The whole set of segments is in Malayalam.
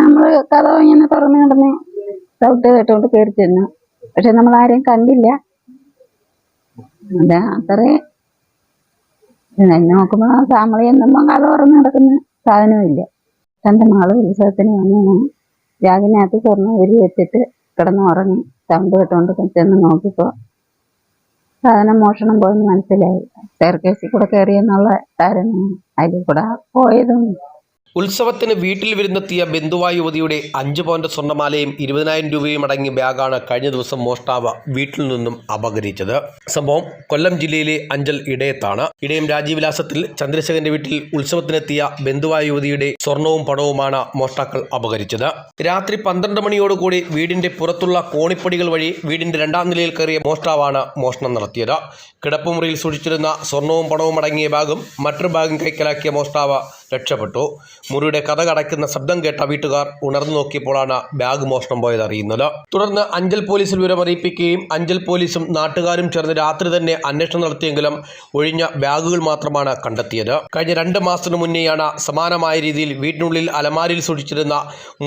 നമ്മൾ കഥ ഇങ്ങനെ തുറന്നു കിടന്ന് സൗട്ട് കേട്ടോണ്ട് കയറി ചെന്നു. പക്ഷെ നമ്മൾ ആരെയും കണ്ടില്ല. അതെ അത്രേ. നോക്കുമ്പോ ഫാമിലി എന്നുമ്പോ കഥ തുറന്നു നടക്കുന്ന സാധനമില്ല തന്റെ മകൾ ഉത്സവത്തിന് വന്നു രാവിനകത്ത് സ്വർണം ഊരി വെച്ചിട്ട് കിടന്ന് ഉറങ്ങി. സൗണ്ട് കേട്ടോണ്ട് ചെന്ന് നോക്കിപ്പോ സാധനം മോഷണം പോയെന്ന് മനസ്സിലായി. സ്റ്റെയർകേസിൽ കൂടെ കയറിയെന്നുള്ള കാര്യം അതിൽ കൂടെ പോയതും ഉത്സവത്തിന് വീട്ടിൽ വിരുന്നെത്തിയ ബന്ധുവായ യുവതിയുടെ അഞ്ച് പവന്റെ സ്വർണമാലയും ഇരുപതിനായിരം രൂപയും അടങ്ങിയ ബാഗാണ് കഴിഞ്ഞ ദിവസം മോഷ്ടാവ് വീട്ടിൽ നിന്നും അപഹരിച്ചത്. സംഭവം കൊല്ലം ജില്ലയിലെ അഞ്ചൽ ഇടയത്താണ്. ഇടയം രാജീവിലാസത്തിൽ ചന്ദ്രശേഖരന്റെ വീട്ടിൽ ഉത്സവത്തിനെത്തിയ ബന്ധുവായ യുവതിയുടെ സ്വർണവും പണവുമാണ് മോഷ്ടാക്കൾ അപഹരിച്ചത്. രാത്രി പന്ത്രണ്ട് മണിയോടുകൂടി വീടിന്റെ പുറത്തുള്ള കോണിപ്പടികൾ വഴി വീടിന്റെ രണ്ടാം നിലയിൽ കയറിയ മോഷ്ടാവാണ് മോഷണം നടത്തിയത്. കിടപ്പുമുറിയിൽ സൂക്ഷിച്ചിരുന്ന സ്വർണവും പണവും അടങ്ങിയ ബാഗും മറ്റൊരു ബാഗും കൈക്കലാക്കിയ മോഷ്ടാവ് രക്ഷപ്പെട്ടു. മുറിയുടെ കഥ കടയ്ക്കുന്ന ശബ്ദം കേട്ട വീട്ടുകാർ ഉണർന്നു നോക്കിയപ്പോഴാണ് ബാഗ് മോഷണം പോയത് അറിയുന്നത്. തുടർന്ന് അഞ്ചൽ പോലീസിൽ വിവരമറിയിപ്പിക്കുകയും അഞ്ചൽ പോലീസും നാട്ടുകാരും ചേർന്ന് രാത്രി തന്നെ അന്വേഷണം നടത്തിയെങ്കിലും ഒഴിഞ്ഞ ബാഗുകൾ മാത്രമാണ് കണ്ടെത്തിയത്. കഴിഞ്ഞ രണ്ട് മാസത്തിനു മുന്നേയാണ് സമാനമായ രീതിയിൽ വീട്ടിനുള്ളിൽ അലമാരിയിൽ സൂക്ഷിച്ചിരുന്ന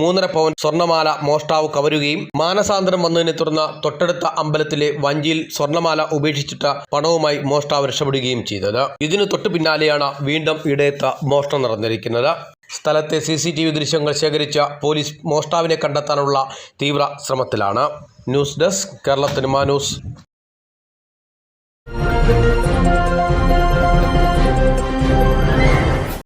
മൂന്നര പവൻ സ്വർണമാല മോഷ്ടാവ് കവരുകയും മാനസാന്തരം വന്നതിനെ തുടർന്ന് തൊട്ടടുത്ത അമ്പലത്തിലെ വഞ്ചിയിൽ സ്വർണമാല ഉപേക്ഷിച്ചിട്ട് പണവുമായി മോഷ്ടാവ് രക്ഷപ്പെടുകയും ചെയ്തത്. ഇതിനു തൊട്ടു പിന്നാലെയാണ് വീണ്ടും ഇടയത്ത് മോഷണം നടന്നിരിക്കുന്നത് സ്ഥലത്തെ സി സി ടി വി ദൃശ്യങ്ങൾ ശേഖരിച്ച പോലീസ് മോഷ്ടാവിനെ കണ്ടെത്താനുള്ള തീവ്ര ശ്രമത്തിലാണ്. News desk Kerala cinema news.